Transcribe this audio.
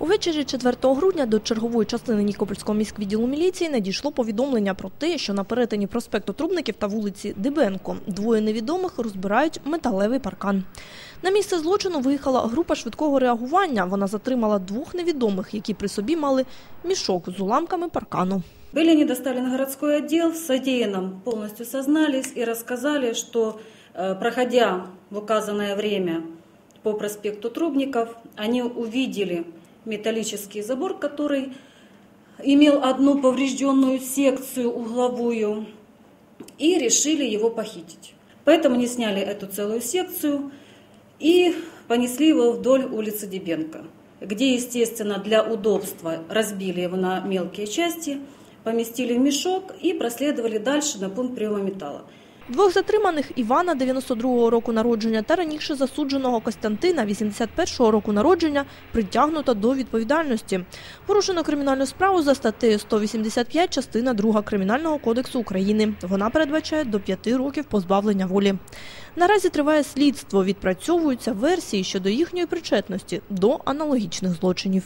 Увечері 4 грудня до чергової частини Нікопольського міськвідділу міліції надійшло повідомлення про те, що на перетині проспекту Трубників та вулиці Дибенко двоє невідомих розбирають металевий паркан. На місце злочину виїхала група швидкого реагування. Вона затримала двох невідомих, які при собі мали мішок з уламками паркану. Были они доставлены в городской отдел, в содеянном полностью сознались и рассказали, что э, проходя в указанное время по проспекту Трубников, они увидели металлический забор, который имел одну поврежденную секцию угловую, и решили его похитить. Поэтому они сняли эту целую секцию и понесли его вдоль улицы Дебенко, где, естественно, для удобства разбили его на мелкие части – поместили в мешок и проследовали дальше на пункт приема металла. Двох затриманих Івана, 92-го року народження, та раніше засудженого Костянтина, 81-го року народження, притягнуто до відповідальності. Порушено кримінальну справу за статтею 185, частина 2 Кримінального кодексу України. Вона передбачає до 5 років позбавлення волі. Наразі триває слідство. Відпрацьовуються версії щодо їхньої причетності до аналогічних злочинів.